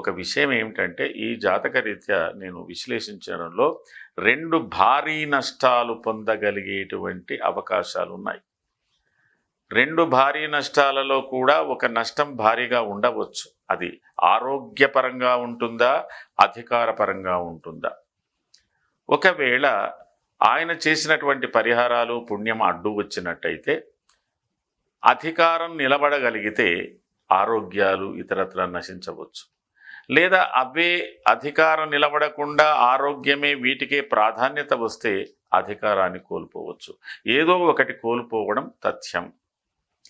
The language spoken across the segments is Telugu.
ఒక విషయం ఏమిటంటే ఈ జాతక రీత్యా నేను విశ్లేషించడంలో రెండు భారీ నష్టాలు పొందగలిగేటువంటి అవకాశాలు ఉన్నాయి రెండు భారీ నష్టాలలో కూడా ఒక నష్టం భారీగా ఉండవచ్చు. అది ఆరోగ్యపరంగా ఉంటుందా? అధికారపరంగా ఉంటుందా? ఒకవేళ ఆయన చేసినటువంటి పరిహారాలు పుణ్యం అడ్డు వచ్చినట్టయితే అధికారం నిలబడగలిగితే ఆరోగ్యాలు ఇతరత్ర నశించవచ్చు. లేదా అవే అధికారం నిలబడకుండా ఆరోగ్యమే వీటికే ప్రాధాన్యత వస్తే అధికారాన్ని కోల్పోవచ్చు. ఏదో ఒకటి కోల్పోవడం తథ్యం.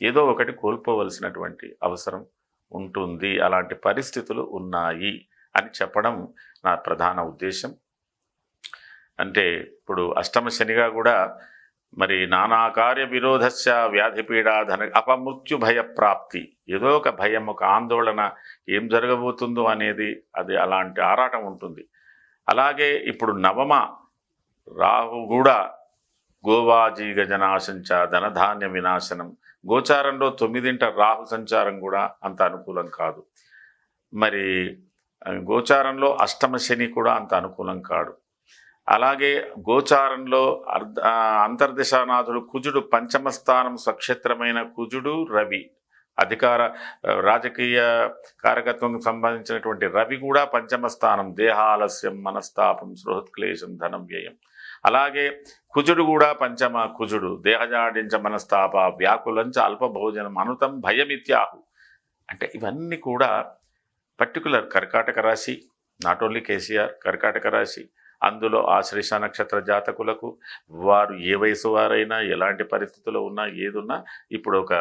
ఏదో ఒకటి కోల్పోవలసినటువంటి అవసరం ఉంటుంది. అలాంటి పరిస్థితులు ఉన్నాయి అని చెప్పడం నా ప్రధాన ఉద్దేశం. అంటే ఇప్పుడు అష్టమ శనిగా కూడా మరి నానా కార్య విరోధస్య వ్యాధిపీడాధన అపమృత్యు భయ ప్రాప్తి. ఏదో ఒక భయం ఒక ఆందోళన ఏం జరగబోతుందో అనేది అది అలాంటి ఆరాటం ఉంటుంది. అలాగే ఇప్పుడు నవమ రాహు కూడా గోవాజీ గజనాశంచ ధనధాన్య వినాశనం. గోచారంలో తొమ్మిదింట రాహు సంచారం కూడా అంత అనుకూలం కాదు. మరి గోచారంలో అష్టమ శని కూడా అంత అనుకూలం కాడు. అలాగే గోచారంలో అర్ధ అంతర్దిశానాథుడు కుజుడు పంచమ స్థానం స్వక్షేత్రమైన కుజుడు రవి. అధికార రాజకీయ కారకత్వం సంబంధించినటువంటి రవి కూడా పంచమ స్థానం దేహాలస్యం మనస్తాపం సృహత్క్లేశం ధనం వ్యయం. అలాగే కుజుడు కూడా పంచమ కుజుడు దేహజాడించ మనస్తాప వ్యాకులంచ అల్పభోజనం అనుతం భయమిత్యాహు. అంటే ఇవన్నీ కూడా పర్టికులర్ కర్కాటక రాశి నాట్ ఓన్లీ కేసీఆర్ కర్కాటక రాశి. అందులో ఆశ్లేష నక్షత్ర జాతకులకు వారు ఏ వయసు వారైనా ఎలాంటి పరిస్థితుల్లో ఉన్నా ఏదున్నా ఇప్పుడు ఒక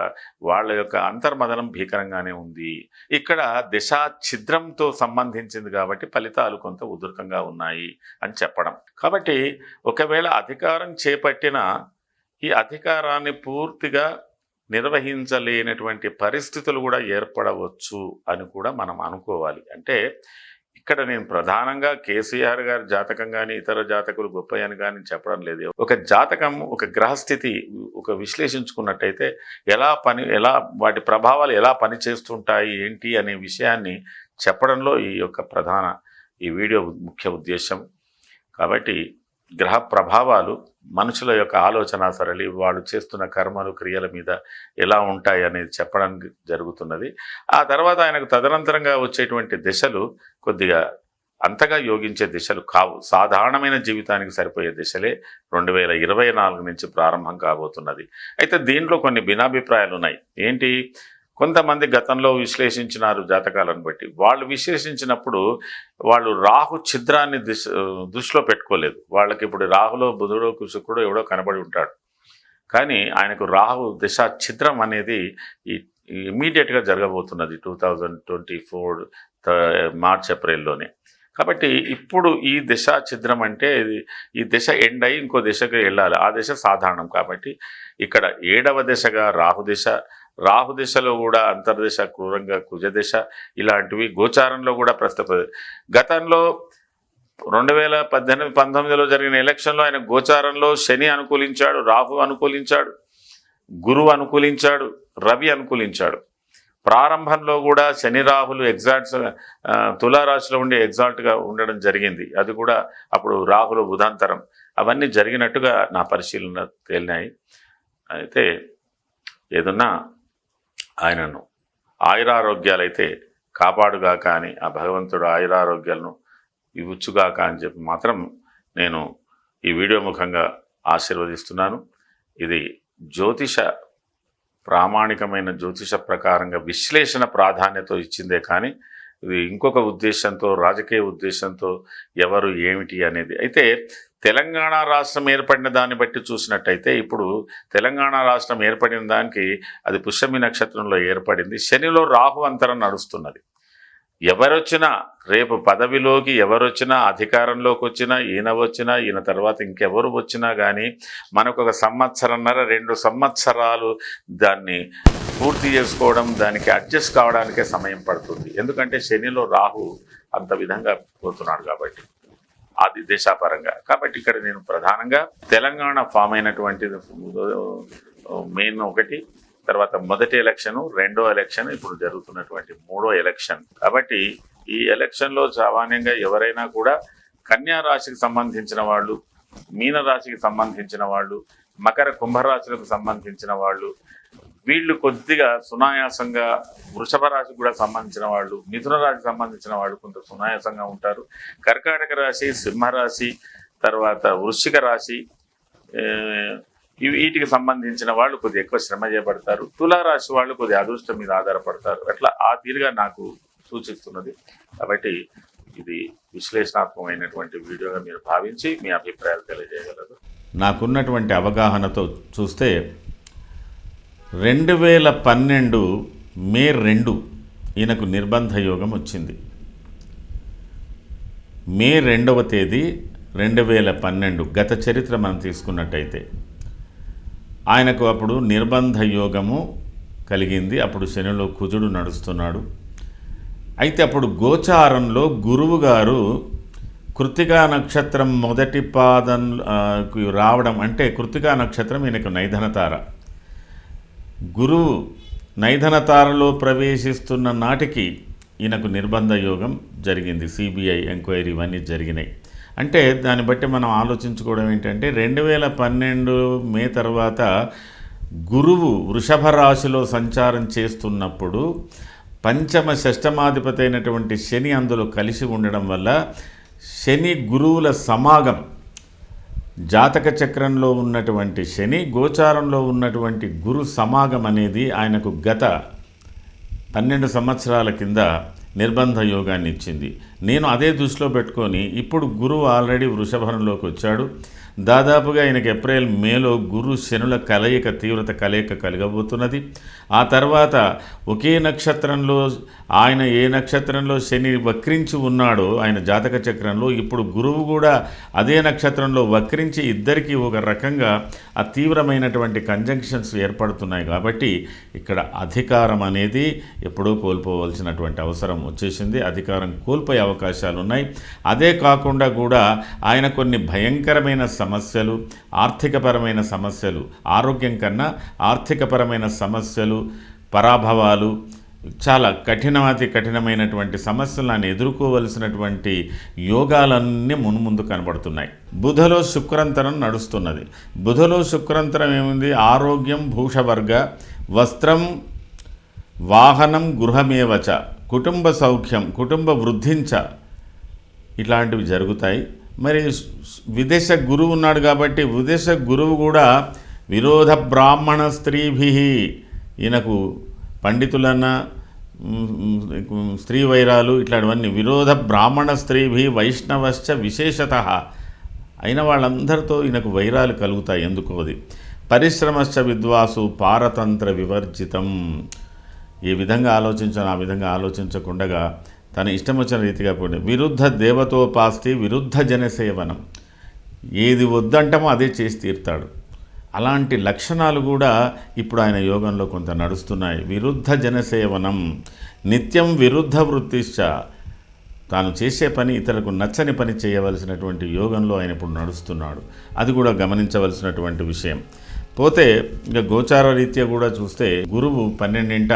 వాళ్ళ యొక్క అంతర్మదనం భీకరంగానే ఉంది. ఇక్కడ దిశా ఛిద్రంతో సంబంధించింది కాబట్టి ఫలితాలు కొంత ఉధృతంగా ఉన్నాయి అని చెప్పడం. కాబట్టి ఒకవేళ అధికారం చేపట్టిన ఈ అధికారాన్ని పూర్తిగా నిర్వహించలేనటువంటి పరిస్థితులు కూడా ఏర్పడవచ్చు అని కూడా మనం అనుకోవాలి. అంటే ఇక్కడ నేను ప్రధానంగా కేసీఆర్ గారి జాతకం కానీ ఇతర జాతకులు గొప్ప అని కానీ చెప్పడం లేదు. ఒక జాతకం ఒక గ్రహస్థితి ఒక విశ్లేషించుకున్నట్టయితే ఎలా పని ఎలా వాటి ప్రభావాలు ఎలా పనిచేస్తుంటాయి ఏంటి అనే విషయాన్ని చెప్పడంలో ఈ యొక్క ప్రధాన ఈ వీడియో ముఖ్య ఉద్దేశం కాబట్టి గ్రహ ప్రభావాలు మనుషుల యొక్క ఆలోచన సరళి వాళ్ళు చేస్తున్న కర్మలు క్రియల మీద ఎలా ఉంటాయి అనేది చెప్పడానికి జరుగుతున్నది. ఆ తర్వాత ఆయనకు తదనంతరంగా వచ్చేటువంటి దిశలు కొద్దిగా అంతగా యోగించే దిశలు కావు. సాధారణమైన జీవితానికి సరిపోయే దిశలే రెండు వేల ఇరవై నాలుగు నుంచి ప్రారంభం కాబోతున్నది. అయితే దీంట్లో కొన్ని భిన్నాభిప్రాయాలు ఉన్నాయి. ఏంటి? కొంతమంది గతంలో విశ్లేషించినారు జాతకాలను బట్టి. వాళ్ళు విశ్లేషించినప్పుడు వాళ్ళు రాహు ఛిద్రాన్ని దిశ దృష్టిలో పెట్టుకోలేదు. వాళ్ళకి ఇప్పుడు రాహులో బుధుడో శుక్రుడో ఎవడో కనబడి ఉంటాడు. కానీ ఆయనకు రాహు దిశ ఛిద్రం అనేది ఈ ఇమీడియట్గా జరగబోతున్నది two thousand twenty four March ఏప్రిల్లోనే. కాబట్టి ఇప్పుడు ఈ దిశ ఛిద్రం అంటే ఇది ఈ దిశ ఎండ్ అయ్యి ఇంకో దిశకు వెళ్ళాలి. ఆ దిశ సాధారణం కాబట్టి ఇక్కడ ఏడవ దిశగా రాహు దిశ రాహు దిశలో కూడా అంతర్దిశ క్రూరంగా కుజదిశ ఇలాంటివి గోచారంలో కూడా ప్రస్తుత గతంలో రెండు వేల పద్దెనిమిది పంతొమ్మిదిలో జరిగిన ఎలక్షన్లో ఆయన గోచారంలో శని అనుకూలించాడు రాహు అనుకూలించాడు గురువు అనుకూలించాడు రవి అనుకూలించాడు. ప్రారంభంలో కూడా శని రాహులు ఎగ్జాక్ట్స్ తులారాశిలో ఉండే ఎగ్జాక్ట్గా ఉండడం జరిగింది. అది కూడా అప్పుడు రాహులు బుధాంతరం. అవన్నీ జరిగినట్టుగా నా పరిశీలన తేలినాయి. అయితే ఏదన్నా ఆయనను. ఆయురారోగ్యాలైతే కాపాడుగాక అని ఆ భగవంతుడు ఆయురారోగ్యాలను ఇవ్వచ్చుగాక అని చెప్పి మాత్రం నేను ఈ వీడియో ముఖంగా ఆశీర్వదిస్తున్నాను. ఇది జ్యోతిష ప్రామాణికమైన జ్యోతిష ప్రకారంగా విశ్లేషణ ప్రాధాన్యత ఇచ్చిందే కానీ ఇది ఇంకొక ఉద్దేశంతో రాజకీయ ఉద్దేశంతో ఎవరు ఏమిటి అనేది. అయితే తెలంగాణ రాష్ట్రం ఏర్పడిన దాన్ని బట్టి చూసినట్టయితే ఇప్పుడు తెలంగాణ రాష్ట్రం ఏర్పడిన దానికి అది పుష్యమి నక్షత్రంలో ఏర్పడింది. శనిలో రాహు అంతరం నడుస్తున్నది. ఎవరొచ్చినా రేపు పదవిలోకి ఎవరొచ్చినా అధికారంలోకి వచ్చినా ఈయన వచ్చినా ఈయన తర్వాత ఇంకెవరు వచ్చినా కానీ మనకు ఒక సంవత్సరంన్నర రెండు సంవత్సరాలు దాన్ని పూర్తి చేసుకోవడం దానికి అడ్జస్ట్ కావడానికే సమయం పడుతుంది. ఎందుకంటే శనిలో రాహు అంత విధంగా పోతున్నాడు కాబట్టి అది దేశాపరంగా. కాబట్టి ఇక్కడ నేను ప్రధానంగా తెలంగాణ ఫామ్ అయినటువంటి మెయిన్ ఒకటి తర్వాత మొదటి ఎలక్షన్ రెండో ఎలక్షన్ ఇప్పుడు జరుగుతున్నటువంటి మూడో ఎలక్షన్. కాబట్టి ఈ ఎలక్షన్లో సామాన్యంగా ఎవరైనా కూడా కన్యా రాశికి సంబంధించిన వాళ్ళు మీన రాశికి సంబంధించిన వాళ్ళు మకర కుంభరాశులకు సంబంధించిన వాళ్ళు వీళ్ళు కొద్దిగా సునాయాసంగా వృషభ రాశికి కూడా సంబంధించిన వాళ్ళు మిథున రాశికి సంబంధించిన వాళ్ళు కొంత సునాయాసంగా ఉంటారు. కర్కాటక రాశి సింహరాశి తర్వాత వృశ్చిక రాశి వీటికి సంబంధించిన వాళ్ళు కొద్దిగా ఎక్కువ శ్రమ చేపడతారు. తులారాశి వాళ్ళు కొద్దిగా అదృష్టం మీద ఆధారపడతారు. అట్లా ఆ తీరుగా నాకు సూచిస్తున్నది. కాబట్టి ఇది విశ్లేషణాత్మకమైనటువంటి వీడియోగా మీరు భావించి మీ అభిప్రాయాలు తెలియజేయగలరు. నాకున్నటువంటి అవగాహనతో చూస్తే రెండు వేల పన్నెండు మే రెండు ఈయనకు నిర్బంధ యోగం వచ్చింది. మే రెండవ తేదీ రెండు వేల పన్నెండు గత చరిత్ర మనం తీసుకున్నట్టయితే ఆయనకు అప్పుడు నిర్బంధ యోగము కలిగింది. అప్పుడు శనిలో కుజుడు నడుస్తున్నాడు. అయితే అప్పుడు గోచారంలో గురువు గారు కృతికా నక్షత్రం మొదటి పాదం రావడం అంటే కృతికా నక్షత్రం ఈయనకు నైధనతార. గురువు నైధనతారలో ప్రవేశిస్తున్న నాటికి ఈయనకు నిర్బంధ యోగం జరిగింది. సిబిఐ ఎంక్వైరీ ఇవన్నీ జరిగినాయి. అంటే దాన్ని బట్టి మనం ఆలోచించుకోవడం ఏంటంటే రెండు వేల పన్నెండు మే తర్వాత గురువు వృషభ రాశిలో సంచారం చేస్తున్నప్పుడు పంచమ షష్టమాధిపతి అయినటువంటి శని అందులో కలిసి ఉండడం వల్ల శని గురువుల సమాగం జాతక చక్రంలో ఉన్నటువంటి శని గోచారంలో ఉన్నటువంటి గురు సమాగం అనేది ఆయనకు గత పన్నెండు సంవత్సరాల కింద నిర్బంధ యోగాన్ని ఇచ్చింది. నేను అదే దృష్టిలో పెట్టుకొని ఇప్పుడు గురువు ఆల్రెడీ వృషభరంలోకి వచ్చాడు. దాదాపుగా ఆయనకి ఏప్రిల్ మేలో గురు శనుల కలయిక తీవ్రత కలయిక కలగబోతున్నది. ఆ తర్వాత ఒకే నక్షత్రంలో ఆయన ఏ నక్షత్రంలో శని వక్రించి ఉన్నాడో ఆయన జాతక చక్రంలో ఇప్పుడు గురువు కూడా అదే నక్షత్రంలో వక్రించి ఇద్దరికీ ఒక రకంగా ఆ తీవ్రమైనటువంటి కంజంక్షన్స్ ఏర్పడుతున్నాయి కాబట్టి ఇక్కడ అధికారం అనేది ఎప్పుడూ కోల్పోవలసినటువంటి అవసరం వచ్చేసింది. అధికారం కోల్పోయే అవకాశాలు ఉన్నాయి అదే కాకుండా కూడా ఆయన కొన్ని భయంకరమైన సమస్యలు ఆర్థికపరమైన సమస్యలు ఆరోగ్యం కన్నా ఆర్థికపరమైన సమస్యలు పరాభవాలు చాలా కఠినమతి కఠినమైనటువంటి సమస్యలను ఎదుర్కోవలసినటువంటి యోగాలన్నీ మున్ముందు కనబడుతున్నాయి. బుధలో శుక్రంతరం నడుస్తున్నది. బుధలో శుక్రంతరం ఏముంది? ఆరోగ్యం భూషవర్గ వస్త్రం వాహనం గృహమేవచ. కుటుంబ సౌఖ్యం కుటుంబ వృద్ధించ ఇట్లాంటివి జరుగుతాయి. మరి విదేశ గురువు ఉన్నాడు కాబట్టి విదేశ గురువు కూడా విరోధ బ్రాహ్మణ స్త్రీభి ఈయనకు పండితులన్న స్త్రీ వైరాలు ఇట్లాంటివన్నీ విరోధ బ్రాహ్మణ స్త్రీభి వైష్ణవశ్చ విశేషత అయిన వాళ్ళందరితో ఈయనకు వైరాలు కలుగుతాయి ఎందుకో అది. పరిశ్రమశ్చ విద్వాసు పారతంత్ర వివర్జితం. ఏ విధంగా ఆలోచించాను ఆ విధంగా ఆలోచించకుండగా తన ఇష్టం వచ్చిన రీతిగా పోయింది. విరుద్ధ దేవతోపాస్తి విరుద్ధ జనసేవనం. ఏది వద్దంటామో అదే చేసి తీరుతాడు. అలాంటి లక్షణాలు కూడా ఇప్పుడు ఆయన యోగంలో కొంత నడుస్తున్నాయి. విరుద్ధ జనసేవనం. నిత్యం విరుద్ధ వృత్తిశ్చ. తాను చేసే పని ఇతరులకు నచ్చని పని చేయవలసినటువంటి యోగంలో ఆయన ఇప్పుడు నడుస్తున్నాడు. అది కూడా గమనించవలసినటువంటి విషయం. పోతే ఇంకా గోచార రీత్యా కూడా చూస్తే గురువు పన్నెండింట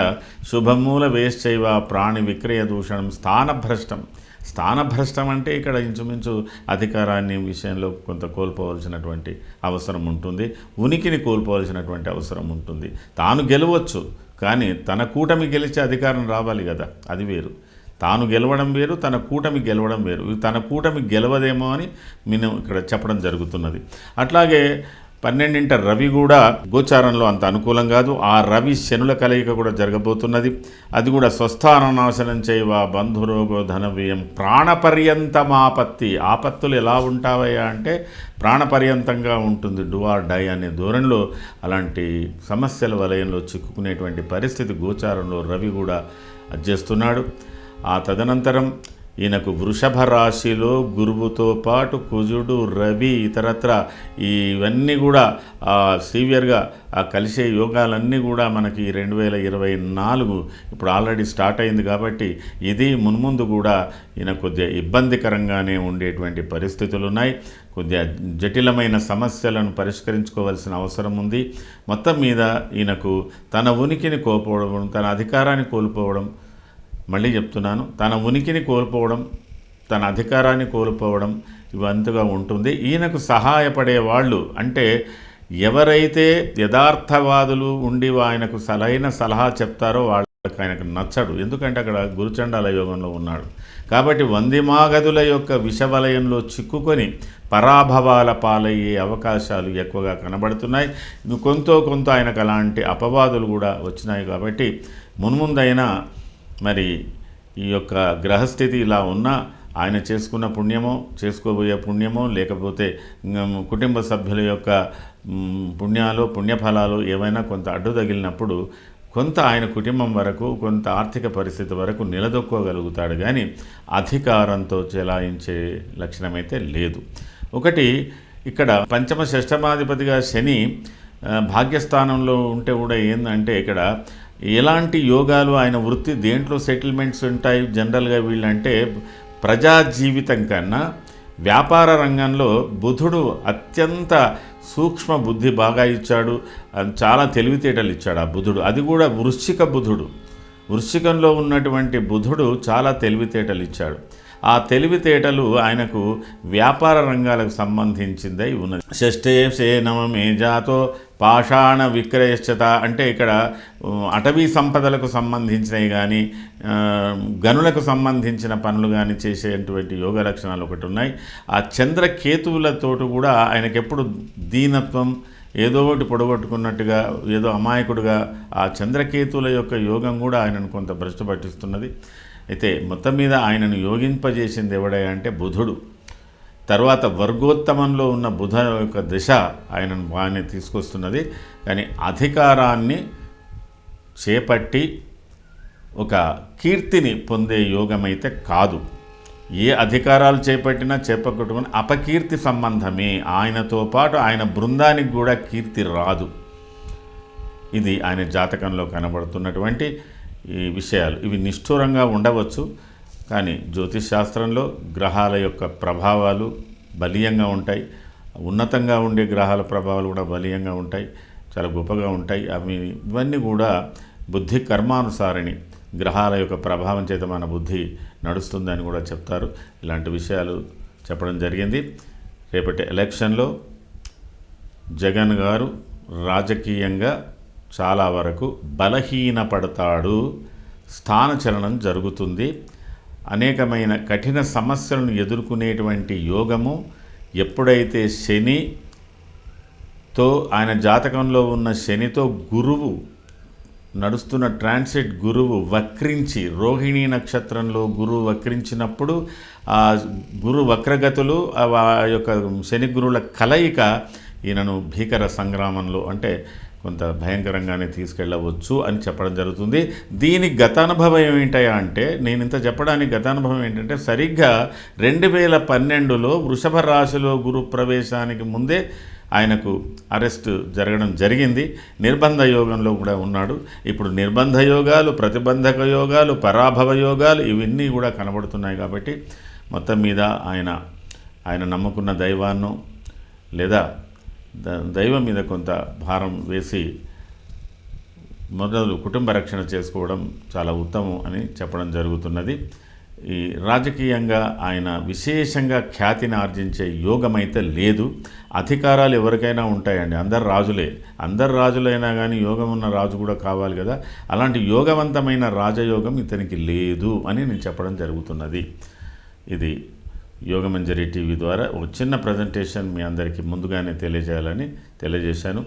శుభమూల వేశ్చైవ ప్రాణి విక్రయ దూషణం స్థానభ్రష్టం. స్థానభ్రష్టం అంటే ఇక్కడ ఇంచుమించు అధికారాన్ని విషయంలో కొంత కోల్పోవలసినటువంటి అవసరం ఉంటుంది. ఉనికిని కోల్పోవలసినటువంటి అవసరం ఉంటుంది. తాను గెలవచ్చు కానీ తన కూటమి గెలిచే అధికారం రావాలి కదా అది వేరు. తాను గెలవడం వేరు తన కూటమి గెలవడం వేరు. తన కూటమి గెలవదేమో అని నేను ఇక్కడ చెప్పడం జరుగుతున్నది. అట్లాగే పన్నెండింట రవి కూడా గోచారంలో అంత అనుకూలం కాదు. ఆ రవి శనుల కలయిక కూడా జరగబోతున్నది. అది కూడా స్వస్థాననాశనం చేయవ బంధురోగో ధనవ్యయం. ప్రాణపర్యంతమాపత్తి. ఆపత్తులు ఎలా ఉంటావయ్యా అంటే ప్రాణపర్యంతంగా ఉంటుంది. డూఆర్ డై అనే ధోరణిలో అలాంటి సమస్యల వలయంలో చిక్కుకునేటువంటి పరిస్థితి గోచారంలో రవి కూడా చేస్తున్నాడు. ఆ తదనంతరం ఈయనకు వృషభ రాశిలో గురువుతో పాటు కుజుడు రవి ఇతరత్ర ఇవన్నీ కూడా సీవియర్గా ఆ కలిసే యోగాలన్నీ కూడా మనకి రెండు వేల ఇరవై నాలుగు ఇప్పుడు ఆల్రెడీ స్టార్ట్ అయింది కాబట్టి ఇది మున్ముందు కూడా ఈయన కొద్దిగా ఇబ్బందికరంగానే ఉండేటువంటి పరిస్థితులు ఉన్నాయి కొద్దిగా జటిలమైన సమస్యలను పరిష్కరించుకోవాల్సిన అవసరం ఉంది. మొత్తం మీద ఈయనకు తన ఉనికిని కోల్పోవడం తన అధికారాన్ని కోల్పోవడం మళ్ళీ చెప్తున్నాను తన ఉనికిని కోల్పోవడం తన అధికారాన్ని కోల్పోవడం ఇవంతగా ఉంటుంది. ఈయనకు సహాయపడే వాళ్ళు అంటే ఎవరైతే యథార్థవాదులు ఉండి ఆయనకు సలైన సలహా చెప్తారో వాళ్ళకి ఆయనకు నచ్చడు. ఎందుకంటే అక్కడ గురుచండాల యోగంలో ఉన్నాడు. కాబట్టి వందిమాగదుల యొక్క విషవలయంలో చిక్కుకొని పరాభవాల పాలయ్యే అవకాశాలు ఎక్కువగా కనబడుతున్నాయి. కొంత కొంత ఆయనకు అలాంటి అపవాదులు కూడా వచ్చినాయి కాబట్టి మున్ముందైనా మరి ఈ యొక్క గ్రహస్థితి ఇలా ఉన్నా ఆయన చేసుకున్న పుణ్యమో చేసుకోబోయే పుణ్యమో లేకపోతే కుటుంబ సభ్యుల యొక్క పుణ్యాలు పుణ్యఫలాలు ఏవైనా కొంత అడ్డు తగిలినప్పుడు కొంత ఆయన కుటుంబం వరకు కొంత ఆర్థిక పరిస్థితి వరకు నిలదొక్కోగలుగుతాడు. కానీ అధికారంతో చెలాయించే లక్షణమైతే లేదు. ఒకటి ఇక్కడ పంచమ షష్టమాధిపతిగా శని భాగ్యస్థానంలో ఉంటే కూడా ఏంటంటే ఇక్కడ ఎలాంటి యోగాలు ఆయన వృత్తి దేంట్లో సెటిల్మెంట్స్ ఉంటాయి జనరల్గా వీళ్ళంటే ప్రజా జీవితం కన్నా వ్యాపార రంగంలో బుధుడు అత్యంత సూక్ష్మ బుద్ధి బాగా ఇచ్చాడు అది చాలా తెలివితేటలు ఇచ్చాడు ఆ బుధుడు. అది కూడా వృశ్చిక బుధుడు. వృశ్చికంలో ఉన్నటువంటి బుధుడు చాలా తెలివితేటలు ఇచ్చాడు. ఆ తెలివితేటలు ఆయనకు వ్యాపార రంగాలకు సంబంధించిందై ఉన్నది. షష్ఠే సే నవమే జాతో పాషాణ విక్రయశ్చత అంటే ఇక్కడ అటవీ సంపదలకు సంబంధించినవి కానీ గనులకు సంబంధించిన పనులు కానీ చేసేటువంటి యోగ లక్షణాలు ఒకటి ఉన్నాయి. ఆ చంద్రకేతువులతోటి కూడా ఆయనకి ఎప్పుడు దీనత్వం ఏదో ఒకటి పొడగొట్టుకున్నట్టుగా ఏదో అమాయకుడుగా ఆ చంద్రకేతువుల యొక్క యోగం కూడా ఆయనను కొంత భ్రష్టు పట్టిస్తున్నది. అయితే మొత్తం మీద ఆయనను యోగింపజేసింది ఎవడే అంటే బుధుడు. తర్వాత వర్గోత్తమంలో ఉన్న బుధ యొక్క దశ ఆయనను బాగానే తీసుకొస్తున్నది. కానీ అధికారాన్ని చేపట్టి ఒక కీర్తిని పొందే యోగమైతే కాదు. ఏ అధికారాలు చేపట్టినా చేపట్టుకుని అపకీర్తి సంబంధమే. ఆయనతో పాటు ఆయన బృందానికి కూడా కీర్తి రాదు. ఇది ఆయన జాతకంలో కనబడుతున్నటువంటి ఈ విషయాలు. ఇవి నిష్ఠూరంగా ఉండవచ్చు. కానీ జ్యోతిష్ శాస్త్రంలో గ్రహాల యొక్క ప్రభావాలు బలీయంగా ఉంటాయి. ఉన్నతంగా ఉండే గ్రహాల ప్రభావాలు కూడా బలీయంగా ఉంటాయి. చాలా గొప్పగా ఉంటాయి. అవి ఇవన్నీ కూడా బుద్ధి కర్మానుసారిణి. గ్రహాల యొక్క ప్రభావం చేత మన బుద్ధి నడుస్తుందని కూడా చెప్తారు. ఇలాంటి విషయాలు చెప్పడం జరిగింది. రేపటి ఎలక్షన్లో జగన్ గారు రాజకీయంగా చాలా వరకు బలహీనపడతాడు. స్థానచలనం జరుగుతుంది. అనేకమైన కఠిన సమస్యలను ఎదుర్కొనేటువంటి యోగము ఎప్పుడైతే శనితో ఆయన జాతకంలో ఉన్న శనితో గురువు నడుస్తున్న ట్రాన్సిట్ గురువు వక్రించి రోహిణీ నక్షత్రంలో గురువు వక్రించినప్పుడు ఆ గురు వక్రగతులు ఆ యొక్క శని గురువుల కలయిక ఈయనను భీకర సంగ్రామంలో అంటే కొంత భయంకరంగానే తీసుకెళ్ళవచ్చు అని చెప్పడం జరుగుతుంది. దీని గతానుభవం ఏమిటయా అంటే నేను ఇంత చెప్పడానికి గతానుభవం ఏంటంటే సరిగ్గా రెండు వేల పన్నెండులో వృషభ రాశిలో గురు ప్రవేశానికి ముందే ఆయనకు అరెస్ట్ జరగడం జరిగింది. నిర్బంధ యోగంలో కూడా ఉన్నాడు. ఇప్పుడు నిర్బంధ యోగాలు ప్రతిబంధక యోగాలు పరాభవ యోగాలు ఇవన్నీ కూడా కనబడుతున్నాయి కాబట్టి మొత్తం మీద ఆయన ఆయన నమ్ముకున్న దైవాన్నో లేదా దైవం మీద కొంత భారం వేసి మొదలు కుటుంబ రక్షణ చేసుకోవడం చాలా ఉత్తమం అని చెప్పడం జరుగుతున్నది. ఈ రాజకీయంగా ఆయన విశేషంగా ఖ్యాతిని ఆర్జించే యోగం అయితే లేదు. అధికారాలు ఎవరికైనా ఉంటాయండి. అందరు రాజులే. అందరు రాజులైనా కానీ యోగం ఉన్న రాజు కూడా కావాలి కదా. అలాంటి యోగవంతమైన రాజయోగం ఇతనికి లేదు అని నేను చెప్పడం జరుగుతున్నది. ఇది యోగమంజరి టీవీ ద్వారా ఒక చిన్న ప్రజెంటేషన్ మీ అందరికీ ముందుగానే తెలియజేయాలని తెలియజేశాను.